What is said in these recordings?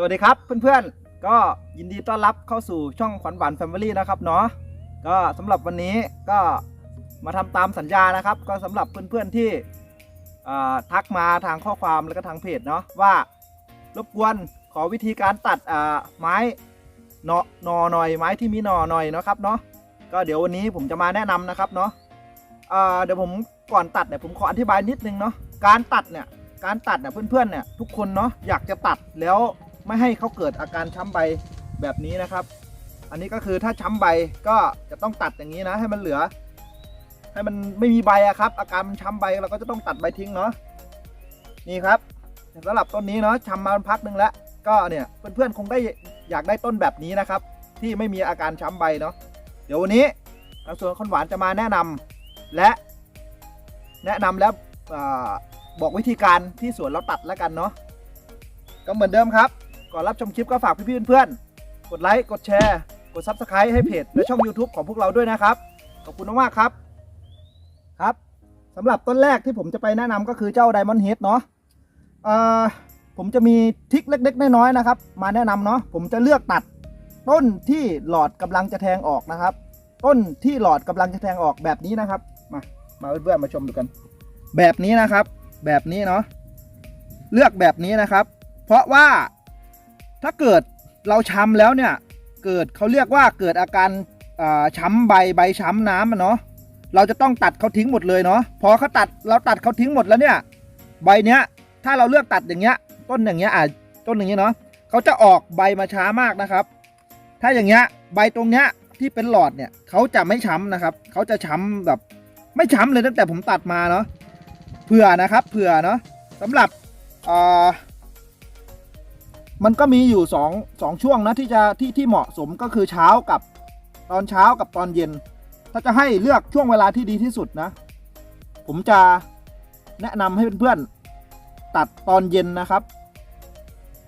สวัสดีครับเพื่อนๆ ก็ยินดีต้อนรับเข้าสู่ช่องขวัญหวานแฟมิลี่นะครับเนาะก็สำหรับวันนี้ก็มาทำตามสัญญานะครับ ก็สำหรับเพื่อนๆที่อ่าทักมาทางข้อความแล้วก็ทางเพจเนาะว่ารบกวนขอวิธีการตัดอ่าไม้หนอหนอหน่อยไม้ที่มีหนอหน่อยเนาะครับเนาะก็เดี๋ยววันนี้ผมจะมาแนะนำนะครับเนาะอ่าเดี๋ยวผมก่อนตัดเนี่ยผมขออธิบายนิดนึงเนาะการตัดเนี่ยการตัดเนี่ยเพื่อนๆเนี่ยทุกคนเนาะอยากจะตัดแล้ว ไม่ให้เขาเกิดอาการช้ำใบแบบนี้นะครับ อันนี้ก็คือถ้าช้ำใบก็จะต้องตัดอย่างนี้นะ ให้มันเหลือ ให้มันไม่มีใบอะครับ อาการมันช้ำใบเราก็จะต้องตัดใบทิ้งเนาะนี่ครับสำหรับต้นนี้เนาะช้ำมาพักหนึ่งแล้วก็เนี่ยเพื่อนๆคงได้อยากได้ต้นแบบนี้นะครับ ที่ไม่มีอาการช้ำใบเนาะเดี๋ยววันนี้ทางสวนคนหวานจะมาแนะนำและแนะนำแล้วอบอกวิธีการที่สวนเราตัดแล้วกันเนาะก็เหมือนเดิมครับ ก่อนรับชมคลิปก็ฝากพี่ๆเพื่อนๆ กดไลค์ กดแชร์ กด Subscribe ให้เพจและช่อง YouTube ของพวกเราด้วยนะครับ ขอบคุณมากๆครับ ครับสำหรับต้นแรกที่ผมจะไปแนะนำก็คือเจ้า Diamond Head เนาะเออผมจะมีทริคเล็ก ๆ น้อยๆนะครับ มาแนะนำเนาะผมจะเลือกตัดต้นที่หลอดกำลังจะแทงออกนะครับ ต้นที่หลอดกำลังจะแทงออกแบบนี้นะครับ มามาเพื่อนๆมาชมดูกัน แบบนี้นะครับ แบบนี้เนาะเลือกแบบนี้นะครับ เพราะว่า ถ้าเกิดเราช้ำแล้วเนี่ย เกิดเขาเรียกว่าเกิดอาการช้ำใบใบช้ำน้ำอะเนาะเราจะต้องตัดเขาทิ้งหมดเลยเนาะพอเขาตัดเราตัดเขาทิ้งหมดแล้วเนี่ย ใบเนี้ยถ้าเราเลือกตัดอย่างเงี้ย ต้นอย่างเงี้ยอะต้นอย่างเงี้ยเนาะเขาจะออกใบมาช้ามากนะครับ ถ้าอย่างเงี้ยใบตรงเนี้ยที่เป็นหลอดเนี่ยเขาจะไม่ช้ำนะครับเขาจะช้ำแบบไม่ช้ำเลยตั้งแต่ผมตัดมาเนาะเผื่อนะครับ เผื่อเนาะสำหรับอ่า มันก็มีอยู่สองสองช่วงนะที่จะที่ที่เหมาะสมก็คือเช้ากับตอนเช้ากับตอนเย็น ถ้าจะให้เลือกช่วงเวลาที่ดีที่สุดนะ ผมจะแนะนำให้เพื่อนๆตัดตอนเย็นนะครับ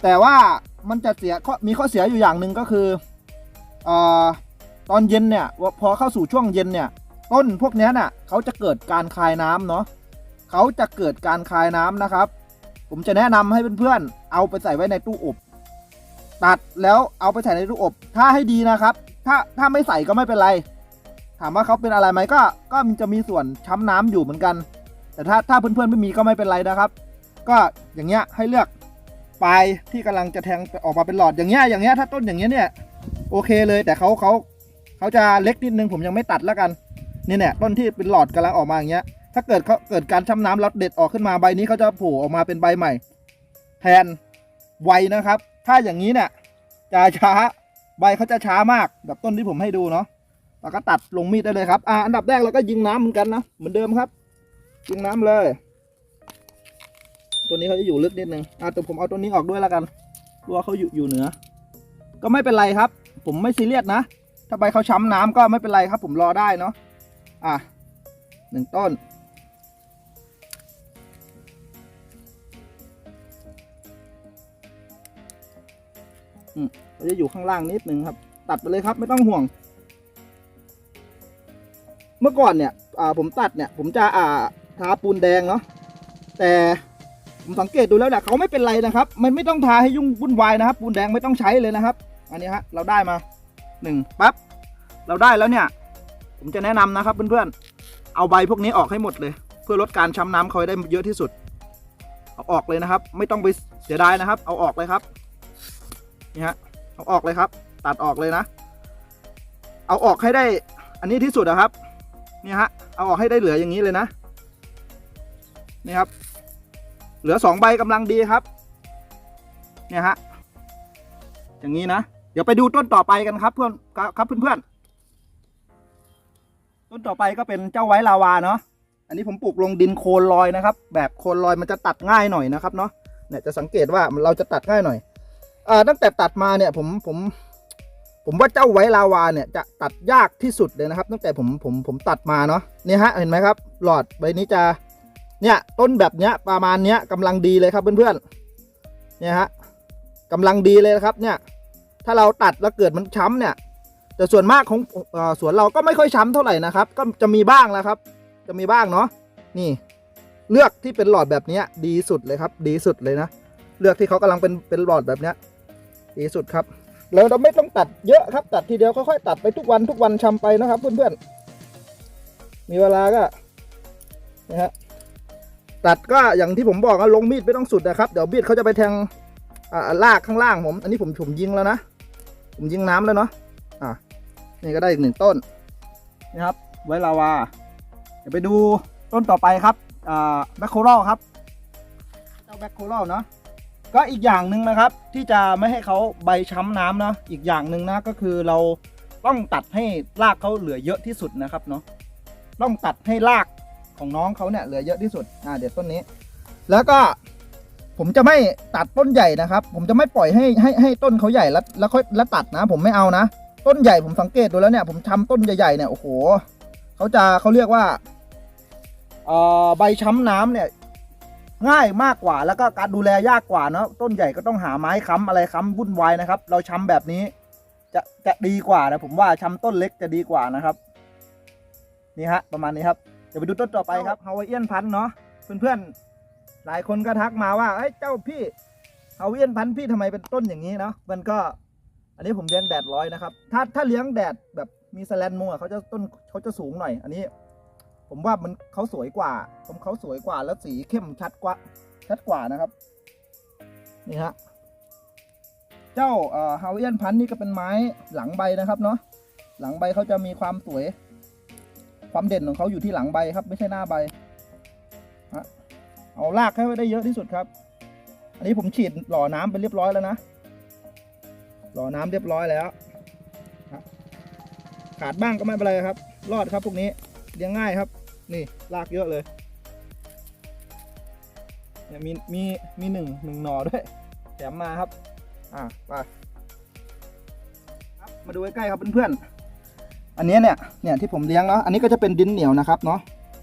แต่ว่ามันจะเสียมีข้อเสียอยู่อย่างหนึ่งก็คืออตอนเย็นเนี่ยพอเข้าสู่ช่วงเย็นเนี่ยต้นพวกนี้น่ะเขาจะเกิดการคายน้ำเนาะเขาจะเกิดการคายน้ำนะครับ ผมจะแนะนำให้เพื่อนๆ เอาไปใส่ไว้ในตู้อบ ตัดแล้วเอาไปใส่ในตู้อบ ถ้าให้ดีนะครับ ถ้าถ้าไม่ใส่ก็ไม่เป็นไร ถามว่าเขาเป็นอะไรไหมก็ ก็จะมีส่วนช้ำน้ำอยู่เหมือนกัน แต่ถ้าถ้าเพื่อนๆไม่มีก็ไม่เป็นไรนะครับ ก็อย่างเงี้ยให้เลือกปลายที่กำลังจะแทงออกมาเป็นหลอดอย่างเงี้ยอย่างเงี้ยถ้าต้นอย่างเงี้ยเนี่ยโอเคเลยแต่เขาเขาเขาจะเล็กนิดนึงผมยังไม่ตัดแล้วกัน นี่เนี่ยต้นที่เป็นหลอดกำลังออกมาอย่างเงี้ย ถ้าเกิดเขาเกิดการช้ำน้ำแล้วเด็ดออกขึ้นมาใบนี้เขาจะโผล่ออกมาเป็นใบใหม่ แทนไวนะครับ ถ้าอย่างนี้เนี่ยจะช้าใบเขาจะช้ามากแบบต้นที่ผมให้ดูเนาะเราก็ตัดลงมีดได้เลยครับอ่าอันดับแรกเราก็ยิงน้ำเหมือนกันนะเหมือนเดิมครับ ยิงน้ำเลย ตัวนี้เขาจะอยู่ลึกนิดนึงอ่าแต่ผมเอาตัวนี้ออกด้วยแล้วกันตัวเขาอยู่อยู่เหนือ ก็ไม่เป็นไรครับ ผมไม่ซีเรียสนะถ้าใบเขาช้ำน้ำก็ไม่เป็นไรครับ ผมรอได้เนาะอะหนึ่งต้น เราจะอยู่ข้างล่างนิดนึงครับ ตัดไปเลยครับไม่ต้องห่วง เมื่อก่อนเนี่ยผมตัดเนี่ยผมจะอ่าทาปูนแดงเนาะแต่ผมสังเกตดูแล้วเนี่ยเขาไม่เป็นไรนะครับ มันไม่ต้องทาให้ยุ่งวุ่นวายนะครับ ปูนแดงไม่ต้องใช้เลยนะครับ อันนี้ฮะเราได้มาหนึ่งปั๊บเราได้แล้วเนี่ย ผมจะแนะนำนะครับเพื่อนๆเอาใบพวกนี้ออกให้หมดเลย เพื่อลดการช้ำน้ำเขาได้เยอะที่สุด เอาออกเลยนะครับ ไม่ต้องไปเสียดายนะครับ เอาออกเลยครับ นี่ฮะเอาออกเลยครับ ตัดออกเลยนะ เอาออกให้ได้ อันนี้ที่สุดนะครับนี่ฮะเอาออกให้ได้เหลืออย่างนี้เลยนะนี่ครับ เหลือสองใบกำลังดีครับ เนี่ยฮะอย่างนี้นะเดี๋ยวไปดูต้นต่อไปกันครับเพื่อนครับเพื่อนๆต้นต่อไปก็เป็นเจ้าไว้ลาวาเนาะอันนี้ผมปลูกลงดินโคลนลอยนะครับ แบบโคลนลอยมันจะตัดง่ายหน่อยนะครับเนาะเนี่ยจะสังเกตว่าเราจะตัดง่ายหน่อย อ่าตั้งแต่ตัดมาเนี่ยผมผม ผมว่าเจ้าไว้ลาวาเนี่ยจะตัดยากที่สุดเลยนะครับ ตั้งแต่ผมผมผมตัดมาเนาะเนี่ยฮะเห็นไหมครับ หลอดใบนี้จะเนี่ยต้นแบบเนี้ยประมาณเนี้ยกำลังดีเลยครับเพื่อนๆเนี่ยฮะกำลังดีเลยนะครับเนี่ย ถ้าเราตัดแล้วเกิดมันช้ำเนี่ย แต่ส่วนมากของอสวนเราก็ไม่ค่อยช้ำเท่าไหร่นะครับ ก็จะมีบ้างแล้วครับ จะมีบ้างเนาะนี่ เลือกที่เป็นหลอดแบบเนี้ยดีสุดเลยครับ ดีสุดเลยนะ เลือกที่เขากำลังเป็นเป็นหลอดแบบเนี้ย ดีสุดครับแล้วเราไม่ต้องตัดเยอะครับ ตัดทีเดียวค่อยๆตัดไปทุกวันทุกวันชำไปนะครับเพื่อนๆมีเวลาก็นะฮะตัดก็อย่างที่ผมบอกนะลงมีดไม่ต้องสุดนะครับ เดี๋ยวมีดเขาจะไปแทงอ่าลากข้างล่างผม อันนี้ผมผมยิงแล้วนะ ผมยิงน้ำแล้วเนาะอะนี่ก็ได้อีกหนึ่งต้นนะครับ ไว้ลาวาเดี๋ยวไปดูต้นต่อไปครับอ่าแบคโครลครับเจ้าแบคโครลเนาะ ก็อีกอย่างหนึ่งนะครับที่จะไม่ให้เขาใบช้ำน้ำเนาะอีกอย่างหนึ่งนะก็คือเราต้องตัดให้รากเขาเหลือเยอะที่สุดนะครับเนาะต้องตัดให้รากของน้องเขาเนี่ยเหลือเยอะที่สุดอ่าเดี๋ยวต้นนี้ แล้วก็ผมจะไม่ตัดต้นใหญ่นะครับ ผมจะไม่ปล่อยให้ให้ให้ต้นเขาใหญ่แล้วแล้วค่อยแล้วตัดนะ ผมไม่เอานะ ต้นใหญ่ผมสังเกตดูแล้วเนี่ย ผมทำต้นใหญ่ๆเนี่ยโอ้โหเขาจะเขาเรียกว่าเอ่อใบช้ำน้ำเนี่ย ง่ายมากกว่าแล้วก็การดูแลยากกว่าเนาะต้นใหญ่ก็ต้องหาไม้ค้ำอะไรค้ำวุ่นวายนะครับ เราช้ำแบบนี้จะจะดีกว่านะผมว่าช้ำต้นเล็กจะดีกว่านะครับ นี่ฮะ ประมาณนี้ครับเดี๋ยวไปดูต้นต่อไปครับฮาวายเอียนพันเนาะเพื่อนๆหลายคนก็ทักมาว่าเอ้ยเจ้าพี่ฮาวายเอียนพันพี่ทำไมเป็นต้นอย่างนี้เนาะมันก็ อันนี้ผมเลี้ยงแดดร้อยนะครับ ถ้าถ้าเลี้ยงแดดแบบมีสแลนมุงอะเขาจะต้นเขาจะสูงหน่อย อันนี้ ผมว่ามันเขาสวยกว่า ผมเขาสวยกว่าแล้วสีเข้มชัดกว่า ชัดกว่านะครับ นี่ฮะ เจ้าเอ่อฮาวเอียนพันนี่ก็เป็นไม้หลังใบนะครับเนาะ หลังใบเขาจะมีความสวย ความเด่นของเขาอยู่ที่หลังใบครับ ไม่ใช่หน้าใบฮะเอารากให้ได้เยอะที่สุดครับ อันนี้ผมฉีดหล่อน้ำไปเรียบร้อยแล้วนะ หล่อน้ำเรียบร้อยแล้ว ขาดบ้างก็ไม่เป็นไรครับ รอดครับพวกนี้เลี้ยงง่ายครับ นี่รากเยอะเลยเนี่ยมีมีมีหนึ่งหนึ่งหนอด้วยแถมมาครับ อ่าไปครับมาดูใกล้ๆครับเพื่อนๆอันนี้เนี่ยเนี่ยที่ผมเลี้ยงเนาะอันนี้ก็จะเป็นดินเหนียวนะครับเนาะ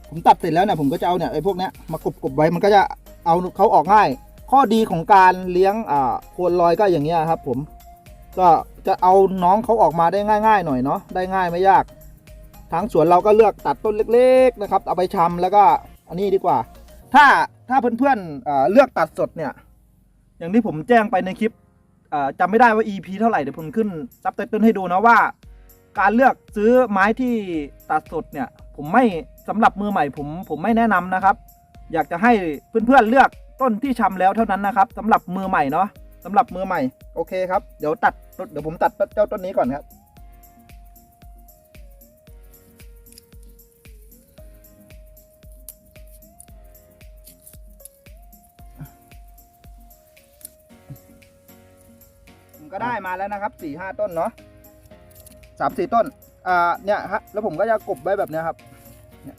ผมตัดเสร็จแล้วเนี่ยผมก็จะเอาเนี่ยไอ้พวกเนี้ยมากบๆไว้มันก็จะเอาเขาออกง่าย ข้อดีของการเลี้ยงอ่าโคนลอยก็อย่างเงี้ยครับ ผม ก็จะเอาน้องเขาออกมาได้ง่าย ๆ หน่อยเนาะได้ง่ายไม่ยาก ทางสวนเราก็เลือกตัดต้นเล็ก ๆ นะครับ เอาไปชำแล้วก็อันนี้ดีกว่า ถ้าถ้าเพื่อนๆเเลือกตัดสดเนี่ย อย่างที่ผมแจ้งไปในคลิปจำไม่ได้ว่า EP เท่าไหร่เดี๋ยวผมขึ้นซับไตเติลให้ดูนะว่า การเลือกซื้อไม้ที่ตัดสดเนี่ย ผมไม่สำหรับมือใหม่ผมผมไม่แนะนำนะครับ อยากจะให้เพื่อนๆเลือกต้นที่ชำแล้วเท่านั้นนะครับสำหรับมือใหม่เนาะสำหรับมือใหม่โอเคครับเดี๋ยวตัดเดี๋ยวผมตัดเจ้าต้นนี้ก่อนครับ ก็ได้มาแล้วนะครับสี่ห้าต้นเนาะสามสี่ต้นอ่าเนี่ยฮะแล้วผมก็จะกบไว้แบบเนี้ยครับเนี่ย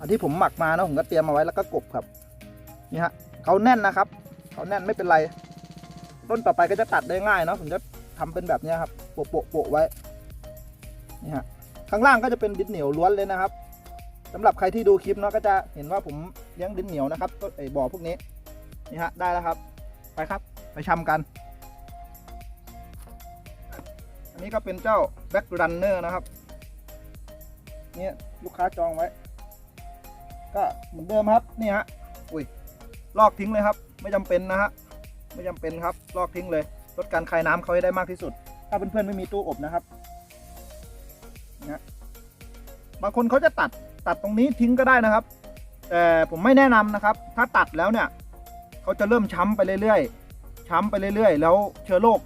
อันที่ผมหมักมานะผมก็เตรียมมาไว้แล้วก็กบครับนี่ฮะเขาแน่นนะครับเขาแน่นไม่เป็นไร ต้นต่อไปก็จะตัดได้ง่ายเนาะผมจะทำเป็นแบบนี้ครับโปะโปะโปะไว้นี่ฮะข้างล่างก็จะเป็นดินเหนียวล้วนเลยนะครับสำหรับใครที่ดูคลิปเนาะก็จะเห็นว่าผมเลี้ยงดินเหนียวนะครับต้นไอ้บ่อพวกนี้นี่ฮะได้แล้วครับ ไปครับ ไปชำกัน นนี้ก็เป็นเจ้า Back Runner นะครับ เนี่ยลูกค้าจองไว้ ก็เหมือนเดิมครับ นี่ฮะ อุ้ย ลอกทิ้งเลยครับ ไม่จำเป็นนะฮะ ไม่จำเป็นครับ ลอกทิ้งเลย ลดการคายน้ำเขาให้ได้มากที่สุด ถ้าเพื่อนๆไม่มีตู้อบนะครับนะบางคนเขาจะตัด ตัดตรงนี้ทิ้งก็ได้นะครับ แต่ผมไม่แนะนำนะครับ ถ้าตัดแล้วเนี่ย เขาจะเริ่มช้ำไปเรื่อยๆ ช้ำไปเรื่อยๆ แล้วเชื้อโรค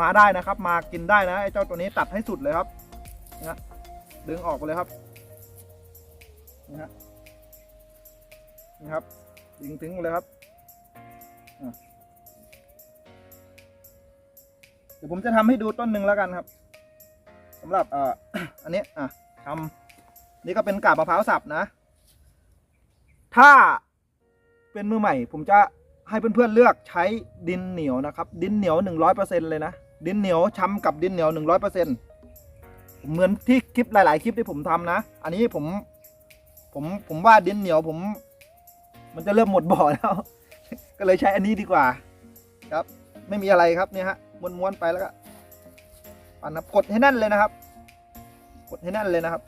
มาได้นะครับ มากินได้นะไอ้เจ้าตัวนี้ตัดให้สุดเลยครับนะดึงออกไปเลยครับนี่ฮะนี่ครับดึงทิ้งเลยครับเดี๋ยวผมจะทำให้ดูต้นหนึ่งแล้วกันครับสำหรับเอ่ออันนี้อะทำนี่ก็เป็นกาบมะพร้าวสับนะ ถ้าเป็นมือใหม่ ผมจะให้เพื่อนๆเลือกใช้ดินเหนียวนะครับ ดินเหนียวหนึ่งร้อยเปอร์เซ็นเลยนะ ดินเหนียวช้ำกับดินเหนียวหนึ่งร้อยเปอร์เซ็นเหมือนที่คลิปหลาย ๆ คลิปที่ผมทำนะ อันนี้ผม ผมผมว่าดินเหนียวผม มันจะเริ่มหมดบ่อแล้ว ก็เลยใช้อันนี้ดีกว่า ครับ ไม่มีอะไรครับเนี่ยฮะม้วนๆไปแล้วก็ปันนะกดให้แน่นเลยนะครับ กดให้แน่นเลยนะครับ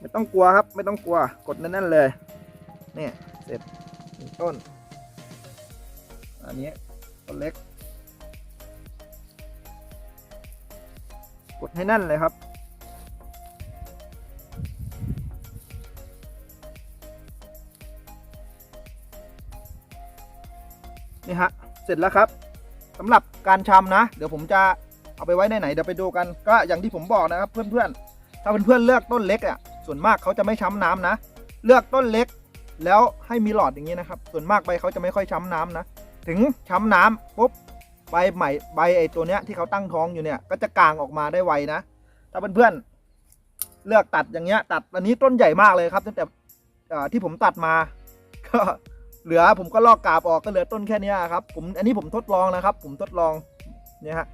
ไม่ต้องกลัวครับ ไม่ต้องกลัว กดแน่นๆเลยเนี่ยเสร็จต้น อันนี้ต้นเล็ก กดให้แน่นเลยครับ นี่ฮะ เสร็จแล้วครับสำหรับการชำนะ เดี๋ยวผมจะเอาไปไว้ในไหนเดี๋ยวไปดูกันก็อย่างที่ผมบอกนะครับเพื่อนๆ ถ้าเพื่อนๆเลือกต้นเล็กอะส่วนมากเขาจะไม่ช้ำน้ำนะ เลือกต้นเล็ก แล้วให้มีหลอดอย่างนี้นะครับ ส่วนมากใบเขาจะไม่ค่อยช้ำน้ำนะ ถึงช้ำน้ำปุ๊บ ใบใหม่ใบไอ้ตัวเนี้ยที่เขาตั้งท้องอยู่เนี่ย ก็จะกางออกมาได้ไวนะ ถ้าเพื่อนๆเลือกตัดอย่างเงี้ย ตัดอันนี้ต้นใหญ่มากเลยครับตั้งแต่ที่ผมตัดมา ก็เหลือผมก็ลอกกาบออกก็เหลือต้นแค่นี้ครับ ผมอันนี้ผมทดลองนะครับ ผมทดลองเนี่ยฮะ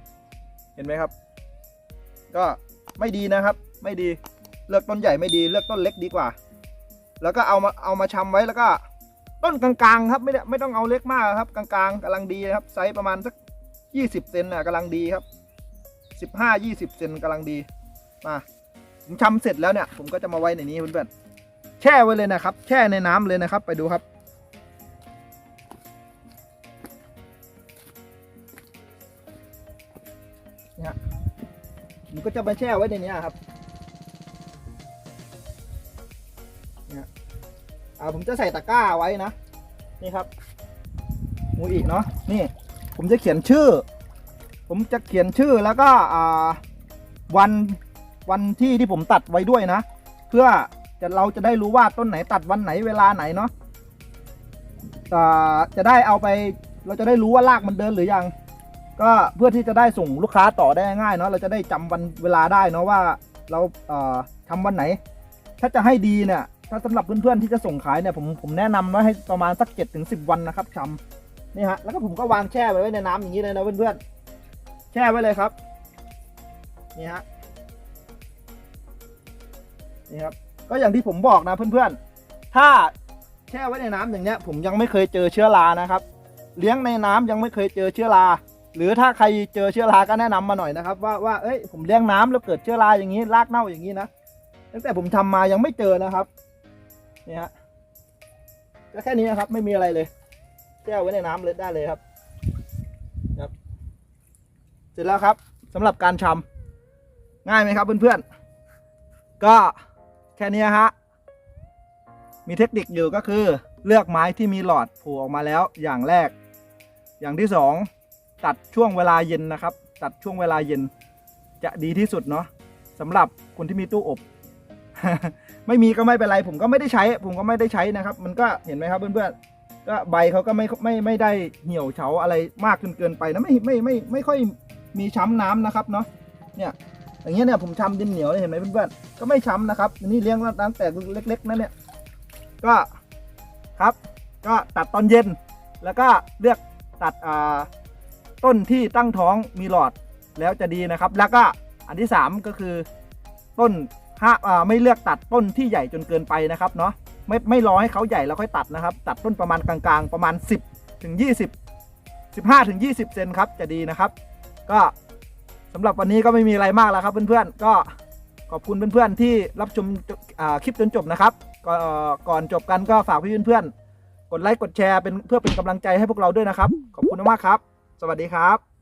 เห็นไหมครับ ก็ไม่ดีนะครับ ไม่ดีเลือกต้นใหญ่ไม่ดีเลือกต้นเล็กดีกว่า แล้วก็เอามาเอามาชำไว้แล้วก็ ต้นกลางๆ ครับไม่ได้ไม่ต้องเอาเล็กมากครับ กลางๆกำลังดีนะครับไซส์ประมาณสัก ยี่สิบเซนน่ะกำลังดีครับสิบห้ายี่สิบเซนกำลังดีมาผมชำเสร็จแล้วเนี่ย ผมก็จะมาไว้ในนี้เพื่อนๆแช่ไว้เลยนะครับ แช่ในน้ำเลยนะครับ ไปดูครับเนี่ยผมก็จะมาแช่ไว้ในนี้ครับเนี่ยอ่าผมจะใส่ตะกร้าไว้นะ นี่ครับมูอีกเนาะ ผมจะเขียนชื่อ ผมจะเขียนชื่อแล้วก็วันวันที่ที่ผมตัดไว้ด้วยนะ เพื่อจะเราจะได้รู้ว่าต้นไหนตัดวันไหนเวลาไหนเนาะจะได้เอาไปเราจะได้รู้ว่ารากมันเดินหรือยัง ก็เพื่อที่จะได้ส่งลูกค้าต่อได้ง่ายเนาะเราจะได้จำวันเวลาได้เนาะว่าเราเอ่อทำวันไหน ถ้าจะให้ดีเนี่ยถ้าสำหรับเพื่อนๆที่จะส่งขายเนี่ยผมผมแนะนำว่าให้ประมาณสักเจ็ดถึงสิบวันนะครับชำ นี่ฮะแล้วก็ผมก็วางแช่ไว้ในน้ำอย่างนี้เลยนะเพื่อนๆแช่ไว้เลยครับนี่ฮะนี่ครับก็อย่างที่ผมบอกนะเพื่อนๆ ถ้าแช่ไว้ในน้ำอย่างเนี้ย ผมยังไม่เคยเจอเชื้อรานะครับ เลี้ยงในน้ำยังไม่เคยเจอเชื้อราหรือถ้าใครเจอเชื้อราก็แนะนำมาหน่อยนะครับ ว่าว่าเอ้ยผมเลี้ยงน้ำแล้วเกิดเชื้อราอย่างนี้รากเน่าอย่างนี้นะตั้งแต่ผมทำมายังไม่เจอนะครับนี่ฮะก็แค่นี้นะครับไม่มีอะไรเลย แช่ไว้ในน้ำเลยได้เลยครับครับ เสร็จแล้วครับสำหรับการชำง่ายไหมครับเพื่อนๆ ก็แค่นี้ฮะ มีเทคนิคอยู่ก็คือเลือกไม้ที่มีหลอดผล่ออกมาแล้วอย่างแรก อย่างที่สองตัดช่วงเวลาเย็นนะครับ ตัดช่วงเวลาเย็นจะดีที่สุดเนาะสำหรับคนที่มีตู้อบ ไม่มีก็ไม่เป็นไร ผมก็ไม่ได้ใช้ ผมก็ไม่ได้ใช้นะครับ มันก็เห็นไหมครับเพื่อนๆ ก็ใบเขาก็ไม่ไม่ไม่ได้เหี่ยวเฉาอะไรมากจนเกินไปนะไม่ไม่ไม่ไม่ค่อยมีช้ำน้ำนะครับเนาะเนี่ยอย่างเงี้ยเนี่ยผมช้ำดินเหนียวเห็นไหมเพื่อนๆก็ไม่ช้ำนะครับนี่เลี้ยงตั้งแต่เล็ก ๆนั่นเนี่ยก็ครับก็ตัดตอนเย็นแล้วก็เลือกตัดอ่าต้นที่ตั้งท้องมีหลอดแล้วจะดีนะครับ แล้วก็อันที่สามก็คือต้นห้าอ่าไม่เลือกตัดต้นที่ใหญ่จนเกินไปนะครับเนาะ ไม่ไม่รอให้เขาใหญ่แล้วค่อยตัดนะครับ ตัดต้นประมาณกลางๆ ประมาณ 10ถึง20 15ถึง20เซนครับจะดีนะครับ ก็สำหรับวันนี้ก็ไม่มีอะไรมากแล้วครับเพื่อนๆก็ขอบคุณเพื่อนๆที่รับชมคลิปจนจบนะครับก็ก่อนจบกันก็ฝากพี่เพื่อนๆกดไลค์กดแชร์เป็นเพื่อเป็นกำลังใจให้พวกเราด้วยนะครับ ขอบคุณมากครับ สวัสดีครับ